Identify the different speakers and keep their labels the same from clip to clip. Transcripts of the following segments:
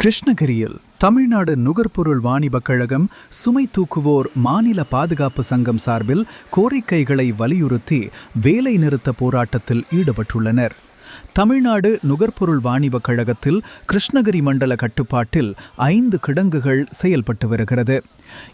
Speaker 1: கிருஷ்ணகிரியில் தமிழ்நாடு நுகர்பொருள் வாணிபக் கழகம் சுமை தூக்குவோர் மாநில பாதுகாப்பு சங்கம் சார்பில் கோரிக்கைகளை வலியுறுத்தி வேலை நிறுத்த போராட்டத்தில் ஈடுபட்டுள்ளனர். தமிழ்நாடு நுகர்பொருள் வாணிபக் கழகத்தில் கிருஷ்ணகிரி மண்டல கட்டுப்பாட்டில் ஐந்து கிடங்குகள் செயல்பட்டு வருகிறது.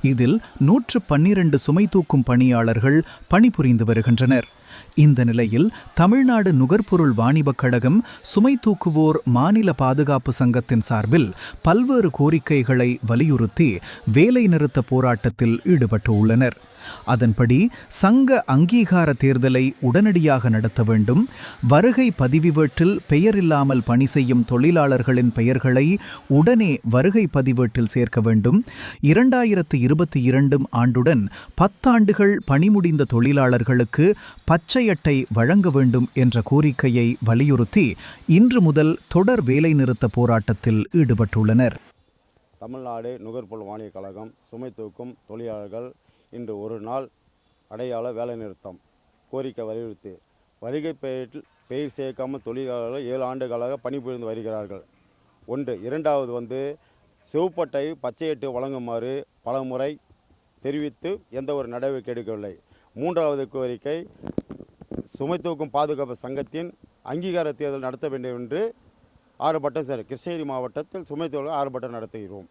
Speaker 1: இதில் நூற்று பன்னிரண்டு சுமை தூக்கும் பணியாளர்கள் பணிபுரிந்து வருகின்றனர். இந்த நிலையில் தமிழ்நாடு நுகர்பொருள் வாணிபக் கழகம் சுமை தூக்குவோர் மாநில பாதுகாப்பு சங்கத்தின் சார்பில் பல்வேறு கோரிக்கைகளை வலியுறுத்தி வேலை நிறுத்த போராட்டத்தில் ஈடுபட்டு உள்ளனர். அதன்படி சங்க அங்கீகார தேர்தலை உடனடியாக நடத்த வேண்டும். வருகை பதிவுவேட்டில் பெயரில்லாமல் பணி செய்யும் தொழிலாளர்களின் பெயர்களை உடனே வருகை பதிவேட்டில் சேர்க்க வேண்டும். இரண்டாயிரத்து இருபத்தி இரண்டும் ஆண்டுடன் பத்தாண்டுகள் பணிமுடிந்த தொழிலாளர்களுக்கு பச்சை அட்டை வழங்க வேண்டும் என்ற கோரிக்கையை வலியுறுத்தி இன்று முதல் தொடர் வேலைநிறுத்த போராட்டத்தில் ஈடுபட்டுள்ளனர்.
Speaker 2: தமிழ்நாடு நுகர்பொருள் வாணிய கழகம் சுமை தூக்கும் தொழிலாளர்கள் இன்று ஒரு நாள் அடையாள வேலைநிறுத்தம் கோரிக்கை வலியுறுத்தி வருகை பெயரில் பெயர் சேர்க்காமல் தொழிலாளர்கள் ஏழு ஆண்டுகளாக பணிபுரிந்து வருகிறார்கள். ஒன்று இரண்டாவது வந்து சிவப்பட்டை பச்சையட்டு வழங்குமாறு பலமுறை தெரிவித்து எந்த ஒரு நடவடிக்கை எடுக்கவில்லை. மூன்றாவது கோரிக்கை சுமை தூக்கும் பாதுகாப்பு சங்கத்தின் அங்கீகார தேர்தல் நடத்த வேண்டும் என்று ஆர்ப்பாட்டம் சார் கிருஷ்ணகிரி மாவட்டத்தில் சுமை தூக்கம் ஆர்ப்பாட்டம் நடத்துகிறோம்.